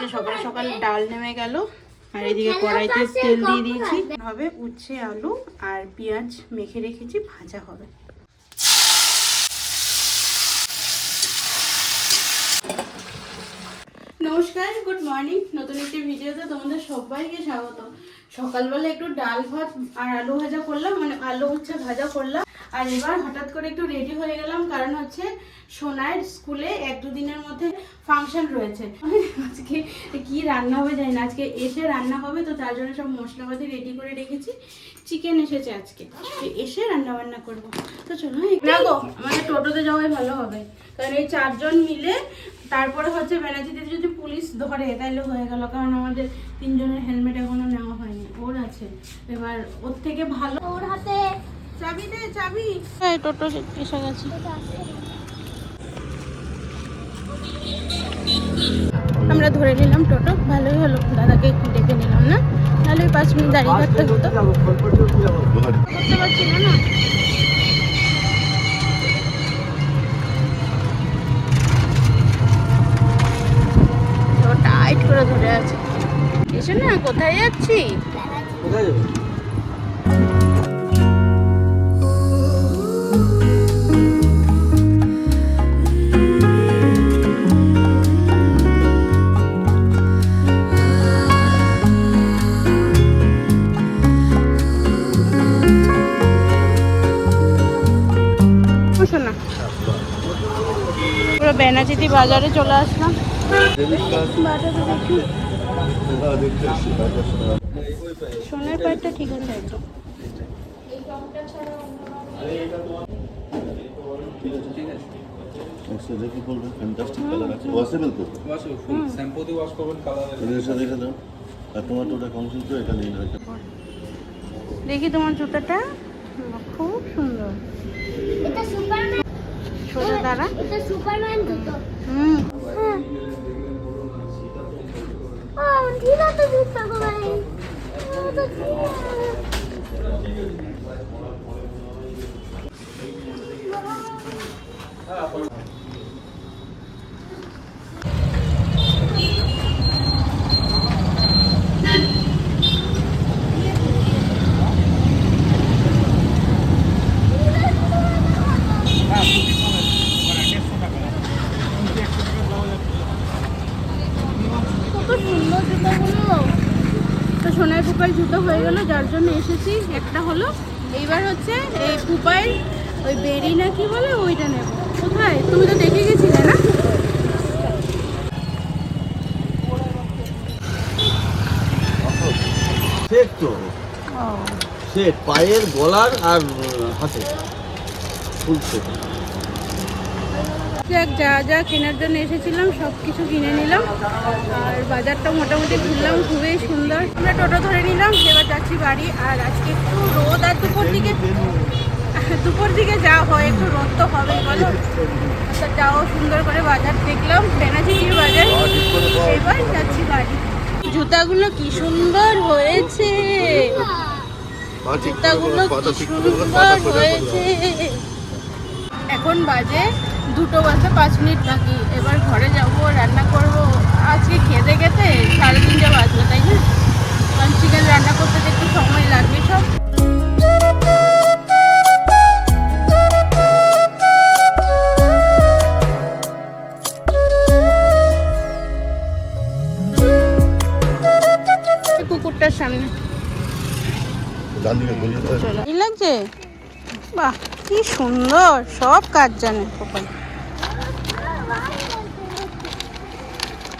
আজকে সকাল সকাল ডাল নেমে গেল। আর এদিকে কড়াইতে তেল দিয়ে দিয়েছি। হবে উচ্ছে আলু আর পেঁয়াজ মেখে রেখেছি, ভাজা হবে। নমস্কার গুড মর্নিং নতুন একটি ভিডিওতে তোমাদের সবাইকে স্বাগত সকালবেলা একটু ডাল ভাত আর আলু ভাজা করলাম মানে আলু উচ্ছে ভাজা করলাম। আর এবার হঠাৎ করে একটু রেডি হয়ে গেলাম কারণ হচ্ছে সোনার স্কুলে এক দুদিনের মধ্যে ফাংশন রয়েছে। আজকে কি রান্না হবে জানি না আজকে এসে রান্না হবে তো তার জন্য সব মশলাপাতি রেডি করে রেখেছি। চিকেন এসেছে আজকে এসে রান্না বান্না করব। তো চলো না গো আমাদের টোটোতে যাওয়াই ভালো হবে। কারণ এই চারজন মিলে তারপরে হচ্ছে ব্যানার্জিতে যদি পুলিশ ধরে তাহলে হয়ে গেল। কারণ আমাদের তিনজনের হেলমেট এখনও নেওয়া হয়নি। ওর আছে। এবার ওর থেকে ভালো ওর হাতে চাবি দে চাবি। হ্যাঁ টোটো এসে গেছে। আমরা ধরে নিলাম টোটো। ভালোই হলো। দাদাকে একটু ডেকে নিলাম না? তাহলে পাঁচ মিনিট দাঁড়িয়ে থাকতে হতো। করতে পারছি না? কোথায় যাচ্ছি? পুরো বেনাচিতি বাজারে চলে আসলাম। বাজারে দেখি। সোনার পাড়টা ঠিক আছে একদম। দেখি বলবেন ফ্যান্টাস্টিক কালার আছে ওয়াশেবল তো শ্যাম্পু দিয়ে ওয়াশ করবেন কালার এদের সাথে দাও আর তোমার এটা দেখি তোমার জুতাটা। খুব সুন্দর। এটা সুপারম্যান সোজা দাঁড়া। এটা সুপারম্যান জুতো। হুম হ্যাঁ ও ঢিলা তো জুতো গো ভাই ও তো ঢিলা। কত সুন্দর জুতোগুলো তো সোনার পুপাই জুতো হয়ে গেলো যার জন্য এসেছি। একটা হলো এইবার হচ্ছে এই পুপাই ওই বেরি না কি বলে ওইটা নেব। কোথায়? তুমি তো দেখে গেছিলে না? সেট তো। সেট পায়ের গলার আর হাতে। Full set. যাক যা যা কেনার জন্য এসেছিলাম সব কিছু কিনে নিলাম। আর বাজারটা মোটামুটি ঘুরলাম খুবই সুন্দর। আমরা টোটো ধরে নিলাম এবার যাচ্ছি বাড়ি। আর আজকে একটু রোদ আর দুপুর দিকে দুপুর দিকে যা হয় একটু রোদ তো হবেই বলো। তো যাও সুন্দর করে বাজার দেখলাম বেনাচিটির বাজার। এবার যাচ্ছি বাড়ি। জুতাগুলো কি সুন্দর হয়েছে। জুতাগুলো কি সুন্দর হয়েছে। এখন বাজে দুটো বাজে পাঁচ মিনিট বাকি। এবার ঘরে যাব রান্না করব। আজকে খেতে খেতে সাড়ে তিনটে বাজবে তাই না? কারণ চিকেন রান্না করতে তো একটু সময় লাগবে সব। কুকুরটার সামনে। লাগছে? বাহ কি সুন্দর সব কাজ জানে। কপাল।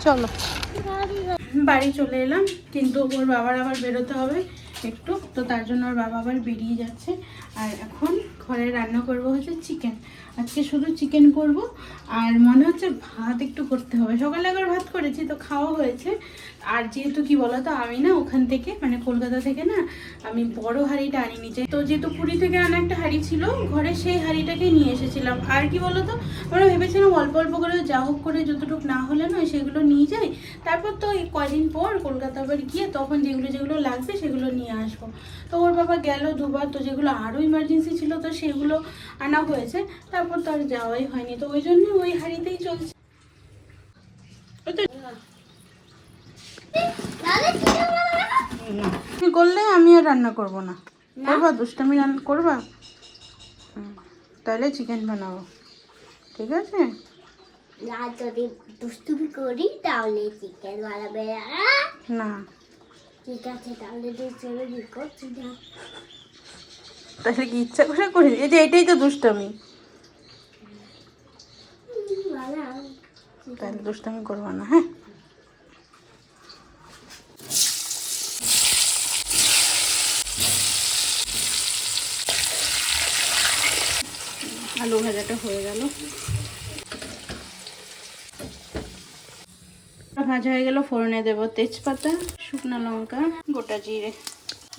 চলো। বাড়ি চলে এলাম, কিন্তু ওর বাবার আবার বেরোতে হবে একটু, তো তার জন্য ওর বাবা আবার বেরিয়ে যাচ্ছে। আর এখন ঘরে রান্না করব হচ্ছে চিকেন আজকে শুধু চিকেন করব। আর মনে হচ্ছে ভাত একটু করতে হবে। সকালে একবার ভাত করেছি, তো খাওয়া হয়েছে। আর যেহেতু কি বলতো, আমি না ওখান থেকে মানে কলকাতা থেকে না, আমি বড় হাঁড়িটা আনি নিচে তো যেহেতু পুরী থেকে আনা একটা হাঁড়ি ছিল, ঘরে সেই হাঁড়িটাকে নিয়ে এসেছিলাম। আর কি বলতো, আমরা ভেবেছিলাম অল্প অল্প করে যা হোক করে যতটুকু না হলে না সেগুলো নিয়ে যাই। তারপর তো এই কয়দিন পর কলকাতা আবার গিয়ে তখন যেগুলো যেগুলো লাগবে সেগুলো নিয়ে আসব। তো ওর বাবা গেল দুবার, তো যেগুলো আরও ইমার্জেন্সি ছিল, তো সেগুলো আনা হয়েছে। তারপর তো আর যাওয়াই হয়নি তো ওই জন্য ওই হাঁড়িতেই চলছে। করলে আমি আর রান্না করব না। করবা দুষ্টামি রান্না করবা? হুম, তাহলে চিকেন বানাবো। ঠিক আছে? না যদি দুষ্টুমি করি তাহলে চিকেন বানাবে! না। ঠিক আছে তাহলে দুষ্টুমি করছি না। তাহলে কি ইচ্ছা করে করি এই যে এটাই তো দুষ্টামি। তাহলে দুষ্টামি করব না হ্যাঁ? আলু ভাজাটা হয়ে গেল। ভাজা হয়ে গেল, ফোড়নে দেবো তেজপাতা, শুকনো লঙ্কা, গোটা জিরে।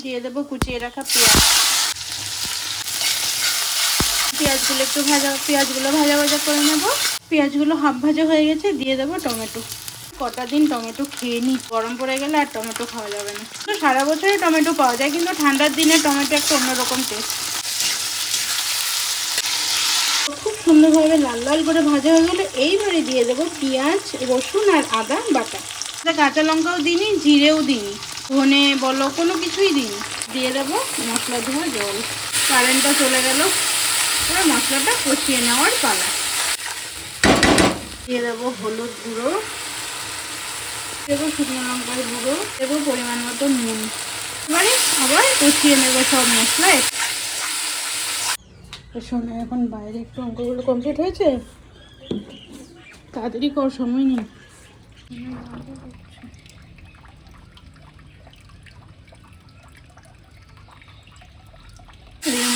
দিয়ে দেবো কুচিয়ে রাখা পেঁয়াজ। পেঁয়াজগুলো একটু ভাজা, পেঁয়াজগুলো ভাজা ভাজা করে নেব। পেঁয়াজগুলো হাফ ভাজা হয়ে গেছে, দিয়ে দেবো টমেটো। কটা দিন টমেটো খেয়ে নিই গরম পড়ে গেলে আর টমেটো খাওয়া যাবে না। তো সারা বছরই টমেটো পাওয়া যায়, কিন্তু ঠান্ডার দিনে টমেটো একটা অন্যরকম টেস্ট খুব সুন্দরভাবে লাল লাল করে ভাজা হয়ে গেলে এইবারে দিয়ে দেবো পেঁয়াজ, রসুন আর আদা বাটা। কাঁচা লঙ্কাও দিইনি, জিরেও দিইনি। ধনে বলো কোনো কিছুই দিইনি। দিয়ে দেবো মশলা ধোয়া জল। কারেন্টটা চলে গেল। এবার মশলাটা কষিয়ে নেওয়ার পালা। দিয়ে দেবো হলুদ গুঁড়ো, দেবো শুকনো লঙ্কার গুঁড়ো, দেবো পরিমাণ মতো নুন। এবারে আবার কষিয়ে নেব সব মশলা শোনো, এখন বাইরে একটু অঙ্কগুলো কমপ্লিট হয়েছে? তাড়াতাড়ি কর, সময় নেই।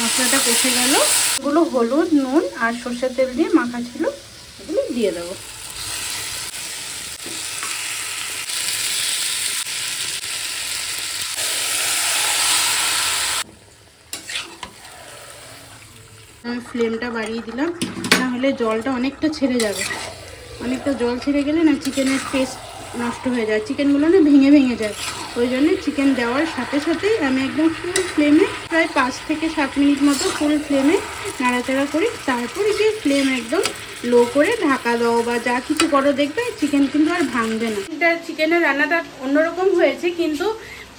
মশলাটা কষে গেল। ওগুলো হলুদ, নুন আর সর্ষের তেল দিয়ে মাখা ছিল। দিয়ে দেবো। আমি ফ্লেমটা বাড়িয়ে দিলাম নাহলে জলটা অনেকটা ছেড়ে যাবে। অনেকটা জল ছেড়ে গেলে না চিকেনের টেস্ট নষ্ট হয়ে যায়। চিকেনগুলো না ভেঙে ভেঙে যায়। ওই জন্য চিকেন দেওয়ার সাথে সাথেই আমি একদম ফুল ফ্লেমে প্রায় পাঁচ থেকে সাত মিনিট মতো ফুল ফ্লেমে নাড়াচাড়া করি। তারপরে গিয়ে ফ্লেম একদম লো করে ঢাকা দাও বা যা কিছু করো দেখবে চিকেন কিন্তু আর ভাঙবে না। এটা চিকেনের রান্নাটা অন্যরকম হয়েছে কিন্তু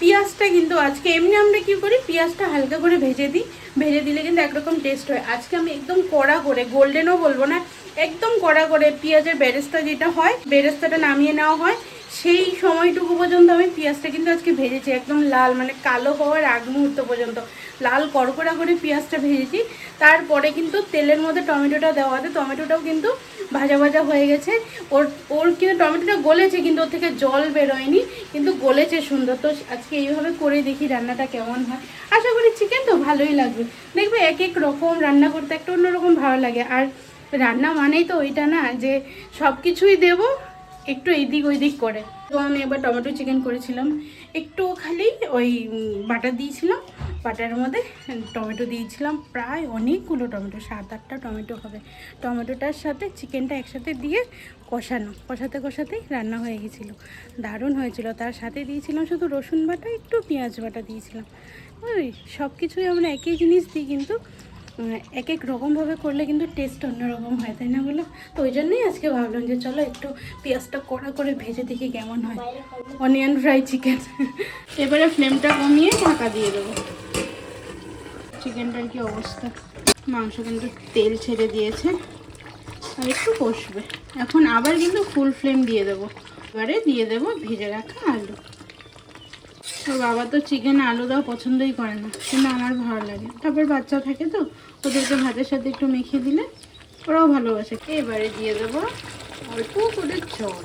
পেঁয়াজটা কিন্তু আজকে এমনি আমরা কি করি, পেঁয়াজটা হালকা করে ভেজে দিই। ভেজে দিলে কিন্তু একরকম টেস্ট হয়। আজকে আমি একদম কড়া করে গোল্ডেনও বলব না, একদম কড়া করে পেঁয়াজের বেরেস্তা যেটা হয়, বেরেস্তাটা নামিয়ে নেওয়া হয়। সেই সময়টুকু পর্যন্ত আমি পেঁয়াজটা কিন্তু আজকে ভেজেছি, একদম লাল মানে কালো হওয়ার আগ মুহূর্ত পর্যন্ত। লাল কড়কড়া করে পেঁয়াজটা ভেজেছি, তারপরে কিন্তু তেলের মধ্যে টমেটোটা দেওয়া আছে, টমেটোটাও কিন্তু ভাজা ভাজা হয়ে গেছে। ওর ওর কিন্তু টমেটোটা গলেছে, কিন্তু ওর থেকে জল বেরোয়নি, কিন্তু গলেছে সুন্দর। তো আজকে এইভাবে করে দেখি রান্নাটা কেমন হয়। আশা করি চিকেন তো ভালোই লাগবে। দেখবে এক এক রকম রান্না করতে একটা অন্যরকম ভালো লাগে। আর রান্না মানেই তো ওইটা না, যে সব কিছুই দেবো একটু এইদিক ওই দিক করে। তো আমি এবার টমেটো চিকেন করেছিলাম। একটু খালি ওই বাটার দিয়েছিলাম। বাটার মধ্যে টমেটো দিয়েছিলাম। প্রায় অনেকগুলো টমেটো, সাত আটটা টমেটো হবে। টমেটোটার সাথে চিকেনটা একসাথে দিয়ে কষানো। কষাতে কষাতেই রান্না হয়ে গেছিল। দারুণ হয়েছিল। তার সাথে দিয়েছিলাম শুধু রসুন বাটা, একটু পেঁয়াজ বাটা দিয়েছিলাম। ওই সব কিছুই আমরা একই জিনিস দিই, কিন্তু এক এক রকমভাবে করলে কিন্তু টেস্ট অন্যরকম হয়, তাই না বলো? তো ওই জন্যই আজকে ভাবলাম যে চলো একটু পেঁয়াজটা কড়া করে ভেজে দেখি কেমন হয়। অনিয়ন ফ্রাই চিকেন এবারে ফ্লেমটা কমিয়ে ঢাকা দিয়ে দেবো। চিকেনটার কি অবস্থা? মাংস কিন্তু তেল ছেড়ে দিয়েছে, আর একটু কষবে। এখন আবার কিন্তু ফুল ফ্লেম দিয়ে দেবো। এবারে দিয়ে দেবো ভেজে রাখা আলু। ওর বাবা তো চিকেন আলু দেওয়া পছন্দই করে না। কিন্তু আমার ভালো লাগে। তারপর বাচ্চা থাকে তো, ওদেরকে ভাতের সাথে একটু মেখে দিলে ওরাও ভালোবাসে। এবারে দিয়ে দেবো অল্প করে জল।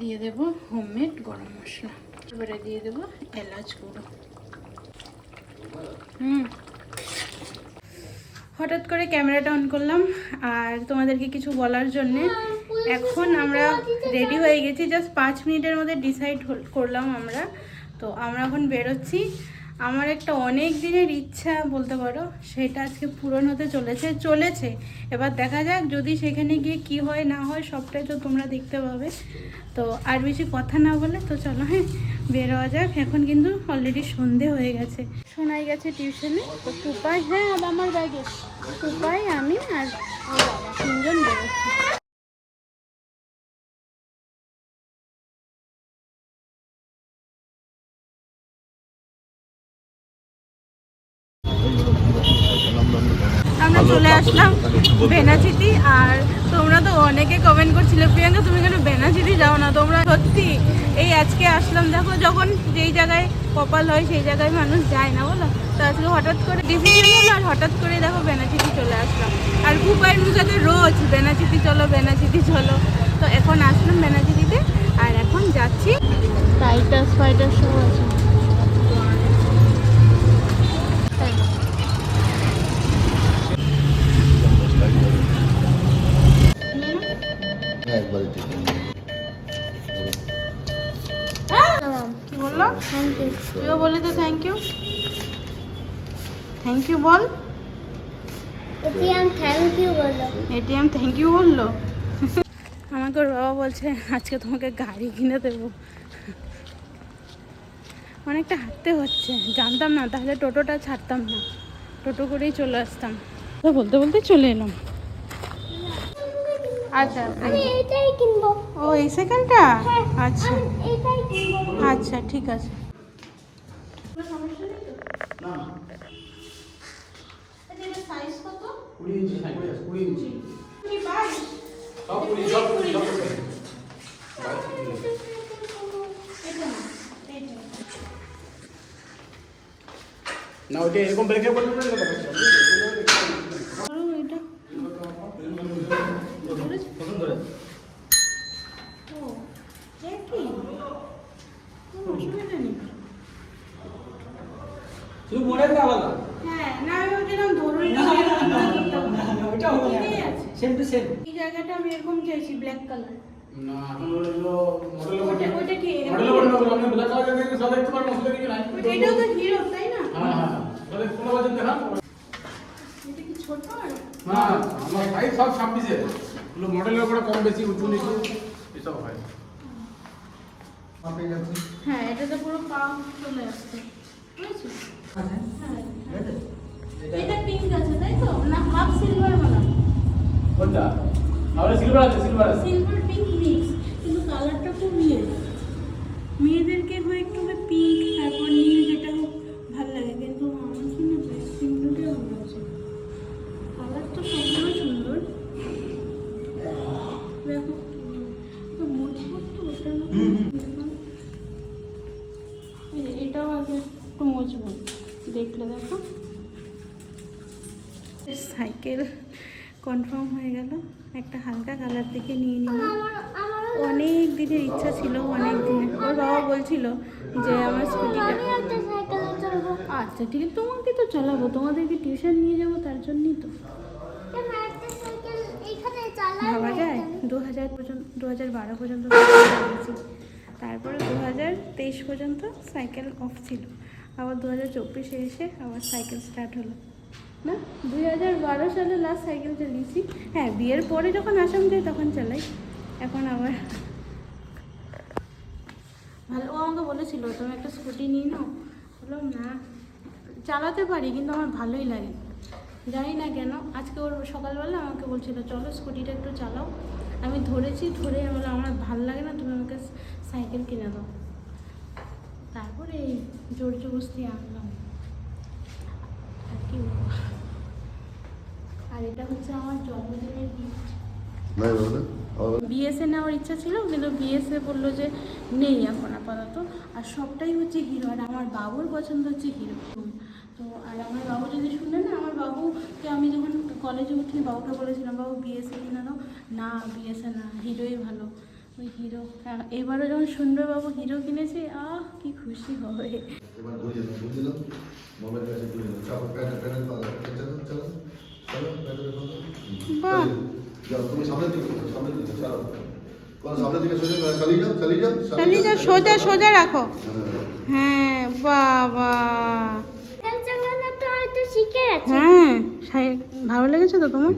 দিয়ে দেবো হোমমেড গরম মশলা। এবারে দিয়ে দেবো এলাচ গুঁড়ো। হুম। হঠাৎ করে ক্যামেরাটা অন করলাম, আর তোমাদেরকে কিছু বলার জন্যে এখন আমরা রেডি হয়ে গেছি। জাস্ট পাঁচ মিনিটের মধ্যে ডিসাইড করলাম আমরা। তো আমরা এখন বেরোচ্ছি। আমার একটা অনেক দিনের ইচ্ছা বলতে পারো, সেটা আজকে পূরণ হতে চলেছে চলেছে। এবার দেখা যাক যদি সেখানে গিয়ে কি হয়, না হয়, সবটাই তো তোমরা দেখতে পাবে। তো আর বেশি কথা না বলে তো চলো হ্যাঁ বেরোয়া যাক। এখন কিন্তু অলরেডি সন্ধে হয়ে গেছে। শোনাই গেছে টিউশনে তো টুপাই হ্যাঁ আমার ব্যাগে টুপাই, আমি আর তিনজন বেরোচ্ছি। চলে আসলাম, বেনাচিতি। আর তোমরা তো অনেকে কমেন্ট করছিলে, প্রিয়াঙ্কা, তুমি কেন বেনাচিতি যাও না? তোমরা সত্যি এই আজকে আসলাম, দেখো যখন যেই জায়গায় কপাল হয়, সেই জায়গায় মানুষ যায় না, বলো? তো আজকে হঠাৎ করে ডিসিশন হলো, আর হঠাৎ করে দেখো বেনাচিতি চলে আসলাম। আর কুপায়ের মুখাতে রোজ বেনাচিতি চলো বেনাচিতি চলো। তো এখন আসলাম বেনাচিতিতে, আর এখন যাচ্ছি। টাইটাস ফাইটাস সব আছে হ্যাঁ একবারই ঠিক কি বলল থ্যাংক ইউ তুইও বলে তো থ্যাংক ইউ থ্যাংক ইউ বল। এটিএম থ্যাংক ইউ বলো। এটিএম থ্যাংক ইউ বলল। আমাকে ওর বাবা বলছে আজকে তোমাকে গাড়ি কিনে দেবো। অনেকটা হাঁটতে হচ্ছে জানতাম না তাহলে টোটোটা ছাড়তাম না। টোটো করেই চলে আসতাম। তো বলতে বলতে চলে এলাম। আচ্ছা আমি কিনবো। ও এই সেকেন্ডটা হ্যাঁ, আচ্ছা। আচ্ছা ঠিক আছে। কুড়ি ইঞ্চি কুড়ি ইঞ্চি সব কুড়ি সব কুড়ি সব কুড়ি। না ওইটা এরকম ব্রেকে বলবে না এটা ধরো এটা ধরেছে? পছন্দ করে ও একই কোনো অসুবিধা নেই শুধু মনে না আলাদা হ্যাঁ না আমি ভাবছিলাম ধরুন ওইটা হবে না ঠিকই আছে সেম টু সেম এই জায়গাটা আমি এরকম চাইছি ব্ল্যাক কালার না এখন হলো মডেল ওইটা ওইটা কি মডেল বড় আপনি ব্ল্যাক কালার দেখে সব দেখতে পারেন অসুবিধা কিছু নাই এটাও তো হিরো তাই না? হ্যাঁ হ্যাঁ। তাহলে কোন এটা কি ছোট না আমার সাইজ সব ছাব্বিশে। হলো মডেলের উপরে কম বেশি উঁচু নিচু এসব হয়। হ্যাঁ এটাতে পুরো পা চলে আসছে। বুঝেছ? হ্যাঁ। এটা পিঙ্ক আছে তাই তো? না হাফ সিলভার বানা কোনটা? তাহলে সিলভার আছে সিলভার আছে। সিলভার পিঙ্ক মিক্স কিন্তু কালারটা খুব ইয়ে মেয়েদেরকে হয় একটু পিঙ্ক তারপর নীল যেটা হোক ভালো লাগে। কিন্তু আমার কি না সিলভারটা ভালো লাগছে কালার তো সবগুলো সুন্দর। দেখো তো মজবুত তো ওটা না এটাও আগে একটু মজবুত। দেখলে দেখো। সাইকেল। কনফার্ম হয়ে গেল। একটা হালকা কালার দেখে নিয়ে আমারও অনেক দিনের ইচ্ছা ছিল, অনেক দিনের। ওর বাবা বলছিল যে, আমার স্কুটিটা আচ্ছা ঠিক আছে, তোমাকে তো চালাবো। তোমাদেরকে টিউশন নিয়ে যাব, তার জন্যই তো। ভাবা যায়? দু হাজার পর্যন্ত দু হাজার বারো পর্যন্ত তারপরে দু হাজার তেইশ পর্যন্ত সাইকেল অফ ছিল। আবার দু হাজার চব্বিশে এসে আবার সাইকেল স্টার্ট হলো। না, দুই হাজার বারো সালে লাস্ট সাইকেল চালিয়েছি। হ্যাঁ বিয়ের পরে যখন আসাম যাই তখন চালাই। এখন আবার ভালো, ও আমাকে বলেছিল, তুমি একটা স্কুটি নিয়ে নাও। বললাম, না, চালাতে পারি, কিন্তু আমার ভালোই লাগে। জানি না কেন, আজকে ওর সকালবেলা আমাকে বলছিল, চলো স্কুটিটা একটু চালাও। আমি ধরেছি, ধরে বললাম, আমার ভালো লাগে না, তুমি আমাকে সাইকেল কিনে দাও। তারপরে জোর জবস্তি আনলাম। আর কি? আর এটা হচ্ছে আমার জন্মদিনের গিফট বিএসএ নেওয়ার ইচ্ছা ছিল কিন্তু বিএসএ বলল যে নেই এখন আপাতত। আর সবটাই হচ্ছে হিরো আর আমার বাবুর পছন্দ হচ্ছে হিরো। তো আর আমার বাবু যদি শুনে না আমার বাবুকে আমি যখন কলেজে উঠি বাবুকে বলেছিলাম বাবু বিএসএ কিনে দাও। না বিএসএ না হিরোই ভালো। ওই হিরো এবারও যখন শুনবে বাবু হিরো কিনেছে আহ কি খুশি হবে এবার ঘুরিয়ে দাও বুঝে দাও মোবাইল কাছে ঘুরিয়ে দাও চাপো প্যাডেল প্যাডেল পাতা চলো চলো চলো প্যাডেল পাতা বাহ। যাও তুমি সামনের দিকে চলো, দিকে চলো কোন দিকে সোজা চালিয়ে যাও চালিয়ে যাও চালিয়ে যাও সোজা সোজা রাখো। হ্যাঁ। হ্যাঁ বাবা। হ্যাঁ ভালো লেগেছে তো তোমার?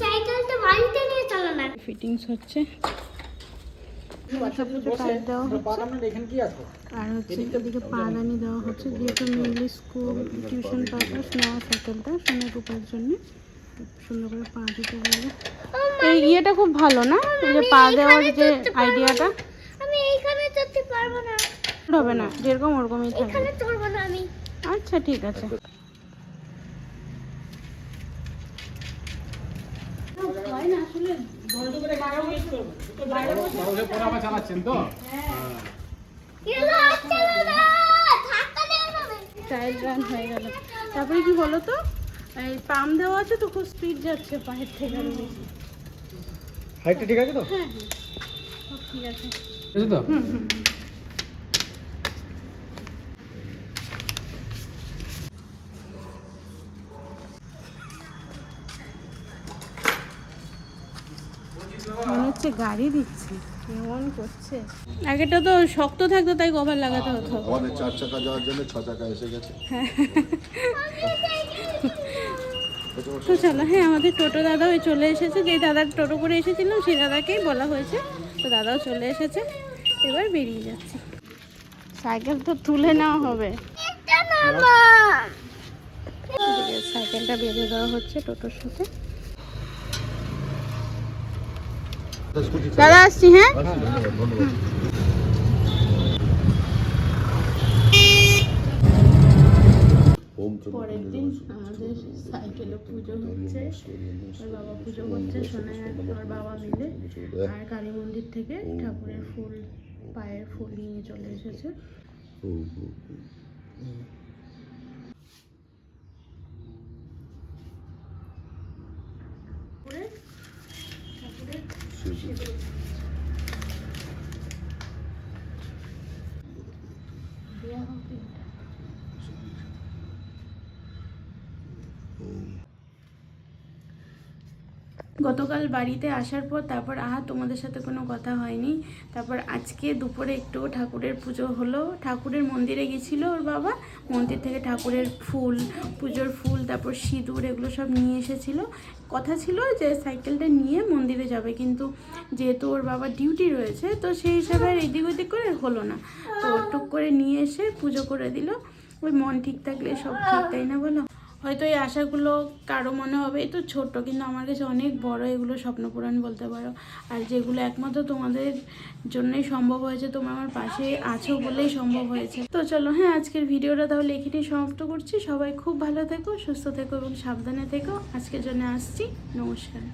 সাইকেলটা বাড়িতে নিয়ে চালানো ফিটিংস হচ্ছে। দেওয়া হচ্ছে। এখানে কি আছে? আর হচ্ছে এদিকে পাদানি দেওয়া হচ্ছে যেহেতু মেনলি স্কুল টিউশন পারপাস নেওয়া সাইকেলটা সোনার রূপার জন্য। সুন্দর করে পা দিতে পারবে এই ইয়েটা খুব ভালো না? যে পা দেওয়ার যে আইডিয়াটা। আমি এইখানে চড়তে পারব না। হবে না যেরকম ওরকমই থাকবে। এখানে চড়বো না আমি। আচ্ছা ঠিক আছে। তারপরে কি বলো তো? এই পাম দেওয়া আছে তো খুব স্পিড যাচ্ছে পায়ের থেকে। আরও বেশি হাইটটা ঠিক আছে তো? হ্যাঁ হ্যাঁ। সব ঠিক আছে। বুঝলি তো? হুম হুম। মনে হচ্ছে গাড়ি দিচ্ছে। কেমন করছে? আগেটা তো শক্ত থাকতো তাই কভার লাগাতে হতো। আমাদের চার চাকা যাওয়ার জন্য ছ চাকা এসে গেছে। তো চলো হ্যাঁ আমাদের টোটো দাদা ওই চলে এসেছে। যে দাদার টোটো করে এসেছিলাম, সেই দাদাকেই বলা হয়েছে। তো দাদাও চলে এসেছে। এবার বেরিয়ে যাচ্ছি। সাইকেল তো তুলে নেওয়া হবে। সাইকেলটা বেঁধে দেওয়া হচ্ছে টোটোর সাথে। দাদা, আসছি হ্যাঁ? পরের দিন আমাদের সাইকেলে পুজো হচ্ছে ওর বাবা পুজো করছে সোনাই আর বাবা মিলে। আর কালী মন্দির থেকে ঠাকুরের ফুল পায়ের ফুল নিয়ে চলে এসেছে। ঠাকুরের ঠাকুরের সিঁদুর। দেয়া হোক দিনটা। গতকাল বাড়িতে আসার পর তারপর আহা তোমাদের সাথে কোনো কথা হয়নি। তারপর আজকে দুপুরে একটু ঠাকুরের পুজো হলো। ঠাকুরের মন্দিরে গেছিল ওর বাবা। মন্দির থেকে ঠাকুরের ফুল, পুজোর ফুল, তারপর সিঁদুর এগুলো সব নিয়ে এসেছিল। কথা ছিল যে সাইকেলটা নিয়ে মন্দিরে যাবে, কিন্তু যেহেতু ওর বাবার ডিউটি রয়েছে, তো সেই হিসাবে আর এদিক ওদিক করে হলো না। তো টুক করে নিয়ে এসে পুজো করে দিল। ওই মন ঠিক থাকলে সব ঠিক, তাই না বলো? হয়তো এই আশাগুলো কারও মনে হবে এই তো ছোট্ট, কিন্তু আমার কাছে অনেক বড় এগুলো স্বপ্নপূরণ বলতে পারো। আর যেগুলো একমাত্র তোমাদের জন্যই সম্ভব হয়েছে, তোমরা আমার পাশে আছো বলেই সম্ভব হয়েছে। তো চলো হ্যাঁ আজকের ভিডিওটা তাহলে এখানেই সমাপ্ত করছি। সবাই খুব ভালো থেকো, সুস্থ থেকো এবং সাবধানে থেকো। আজকের জন্য আসছি। নমস্কার।